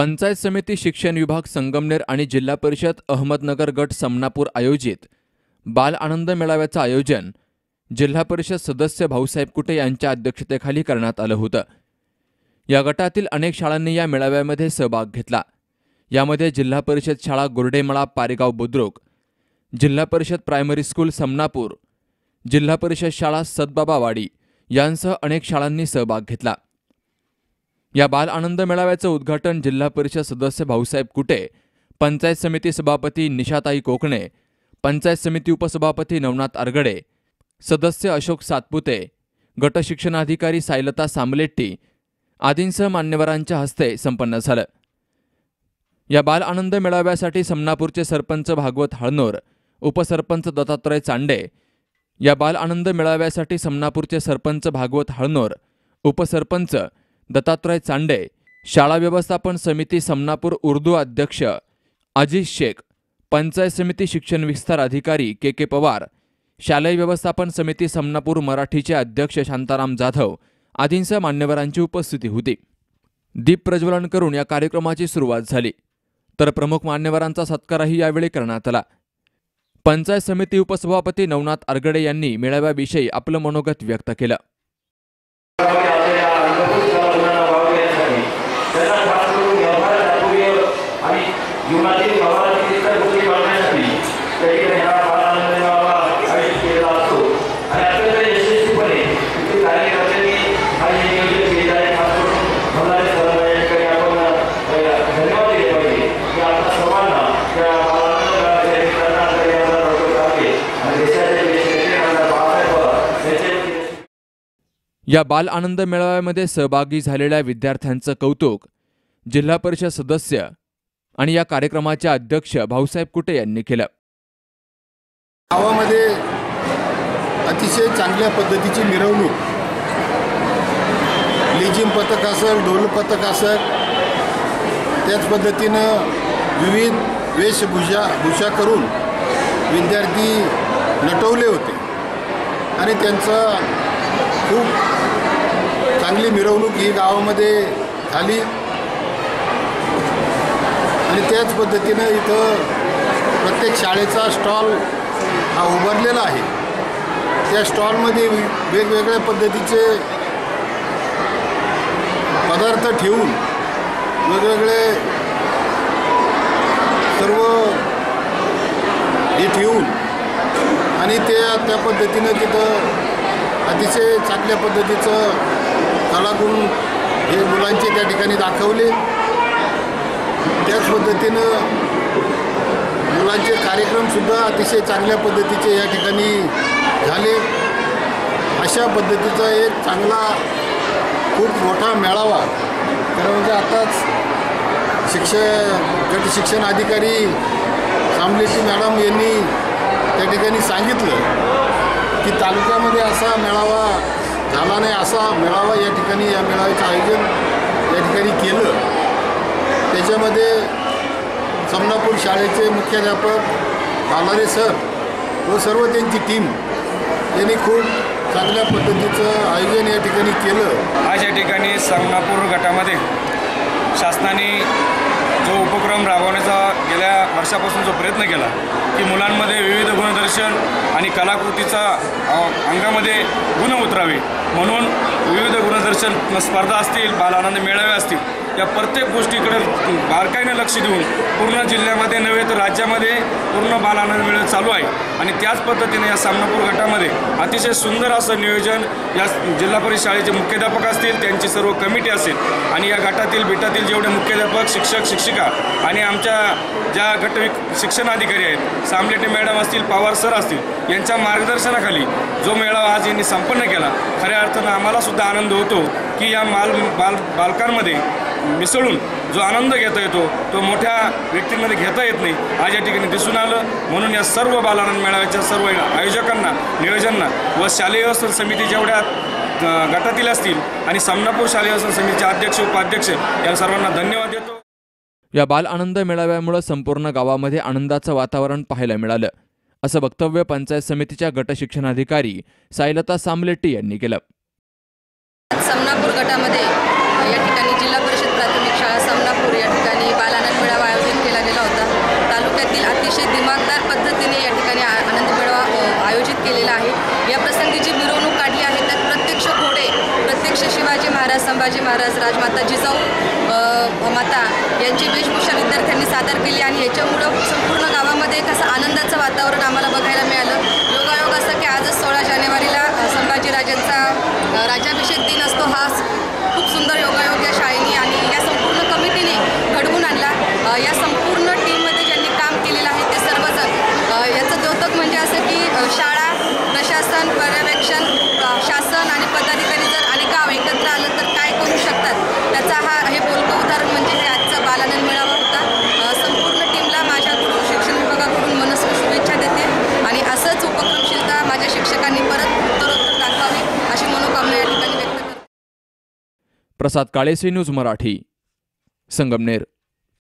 पंचायत समिती शिक्षण विभाग संगमनेर आणि जिल्हा परिषद अहमदनगर गट समनापूर आयोजित बाल आनंद मेळाव्याचं आयोजन जिल्हा परिषद सदस्य भाऊसाहेब कुटे यांच्या अध्यक्षतेखाली करण्यात आलं होतं. या गटातील अनेक शाळांनी या मेळाव्यामध्ये सहभाग घेतला. यामध्ये जिल्हा परिषद शाळा गुर्डेमळा पारेगाव बुद्रुक जिल्हा परिषद प्रायमरी स्कूल समनापूर जिल्हा परिषद शाळा सदबाबावाडी यांसह अनेक शाळांनी सहभाग घेतला. या बाल आनंद मेळाव्याचं उद्घाटन जिल्हा परिषद सदस्य भाऊसाहेब कुटे पंचायत समिती सभापती निशाताई कोकणे पंचायत समिती उपसभापती नवनाथ आरगडे सदस्य अशोक सातपुते गटशिक्षणाधिकारी सायलता सामलेट्टी आदींसह मान्यवरांच्या हस्ते संपन्न झालं. या बाल आनंद मेळाव्यासाठी समनापूरचे सरपंच भागवत हळनोर उपसरपंच दत्तात्रय चांडे या बाल आनंद मेळाव्यासाठी समनापूरचे सरपंच भागवत हळनोर उपसरपंच दत्तात्रय चांडे शाळा व्यवस्थापन समिती समनापूर उर्दू अध्यक्ष अजीज शेख पंचायत समिती शिक्षण विस्तार अधिकारी के के पवार शालेय व्यवस्थापन समिती समनापूर मराठीचे अध्यक्ष शांताराम जाधव आदींसह मान्यवरांची उपस्थिती होती. दीप प्रज्वलन करून या कार्यक्रमाची सुरुवात झाली. तर प्रमुख मान्यवरांचा सत्कारही यावेळी करण्यात आला. पंचायत समिती उपसभापती नवनाथ आरगडे यांनी मेळाव्याविषयी आपलं मनोगत व्यक्त केलं. जीवनातील गोष्टी करण्यासाठी त्या ठिकाणी हा आयोजित केलेला असतो. आणि अत्यंत यशस्वीपणे कार्यकर्त्यांनी हा नियोजन आहे. खास करून या ठिकाणी आपण धन्यवाद दिले पाहिजे. की सर्वांना त्या डॉक्टर आणि देशाचे या बाल आनंद मेळाव्यामध्ये सहभागी झालेल्या विद्यार्थ्यांचं कौतुक जिल्हा परिषद सदस्य आणि या कार्यक्रमाचे अध्यक्ष भाऊसाहेब कुटे यांनी केलं. गावामध्ये अतिशय चांगल्या पद्धतीची मिरवणूक. लेझिम पथक असेल ढोल पथक असेल त्याच पद्धतीनं विविध वेशभूषा भूषा करून विद्यार्थी नटवले होते. आणि त्यांचं खूप चांगली मिरवणूक ही गावामध्ये झाली. आणि त्याच पद्धतीनं इथं प्रत्येक शाळेचा स्टॉल हा उभारलेला आहे. त्या स्टॉलमध्ये वेगवेगळ्या पद्धतीचे पदार्थ ठेवून वेगवेगळे सर्व हे ठेवून आणि त्या त्या पद्धतीनं तिथं अतिशय चांगल्या पद्धतीचं कलागुण हे मुलांचे त्या ठिकाणी दाखवले. त्याच पद्धतीनं मुलांचे कार्यक्रमसुद्धा अतिशय चांगल्या पद्धतीचे या ठिकाणी झाले. अशा पद्धतीचा एक चांगला खूप मोठा मेळावा. खरं म्हणजे आताच शिक्ष गट शिक्षण अधिकारी सामलेशी मॅडम यांनी त्या ठिकाणी सांगितलं की तालुक्यामध्ये असा मेळावा झाला नाही असा मेळावा या ठिकाणी या मेळाव्याचं आयोजन या ठिकाणी केलं. त्याच्यामध्ये समनापूर शाळेचे मुख्याध्यापक बालारे सर व सर्व त्यांची टीम यांनी खूप चांगल्या पद्धतीचं आयोजन या ठिकाणी केलं. आज या ठिकाणी समनापूर गटामध्ये शासनाने जो उपक्रम राबवण्याचा गेल्या वर्षापासून जो प्रयत्न केला की मुलांमध्ये विविध गुणदर्शन आणि कलाकृतीचा अंगामध्ये गुण उतरावे. म्हणून विविध गुणदर्शन स्पर्धा असतील बालानंद मेळावे असतील या प्रत्येक गोष्टीकडे बारकाईनं लक्ष देऊन पूर्ण जिल्ह्यामध्ये नव्हे तर राज्यामध्ये पूर्ण बालानंद मेळ चालू आहे. आणि त्याच पद्धतीने या सामनापूर गटामध्ये अतिशय सुंदर असं नियोजन या जिल्हा परिषद शाळेचे मुख्याध्यापक असतील त्यांची सर्व कमिटी असेल आणि या गटातील बेटातील जेवढे मुख्याध्यापक शिक्षक शिक्षिका आणि आमच्या ज्या गट शिक्षणाधिकारी आहेत सामलेटे मॅडम असतील पवार सर असतील यांच्या मार्गदर्शनाखाली जो मेळावा आज यांनी संपन्न केला खऱ्या अर्थानं आम्हालासुद्धा आनंद होतो की या माल बाल बालकांमध्ये मिसळून जो आनंद घेता येतो तो मोठ्या व्यक्तींमध्ये घेता येत नाही. आज या ठिकाणी दिसून आलं. म्हणून या सर्व बालानंद मेळाव्याच्या सर्व आयोजकांना नियोजनांना व शालेय व्यवस्थापन समिती जेवढ्या गटातील असतील आणि समनापूर शालेय व्यवस्थापन समितीचे अध्यक्ष उपाध्यक्ष या सर्वांना धन्यवाद देतो. या बाल आनंद मेळाव्यामुळे संपूर्ण गावामध्ये आनंदाचं वातावरण पाहायला मिळालं असं वक्तव्य पंचायत समितीच्या गट शिक्षणाधिकारी सायलता सामलेट्टी यांनी केलं. समनापूर गटामध्ये या ठिकाणी जिल्हा नागपूर या ठिकाणी बालानंद मेळावा आयोजित केला गेला होता. तालुक्यातील अतिशय दिमागदार पद्धतीने या ठिकाणी आनंद मेळावा आयोजित केलेला आहे. या प्रसंगी जी मिरवणूक काढली आहे त्यात प्रत्यक्ष घोडे प्रत्यक्ष शिवाजी महाराज संभाजी महाराज राजमाता जिजाऊ माता यांची वेशभूषा विद्यार्थ्यांनी सादर केली आणि याच्यामुळं संपूर्ण प्रसाद काळेसे न्यूज मराठी संगमनेर.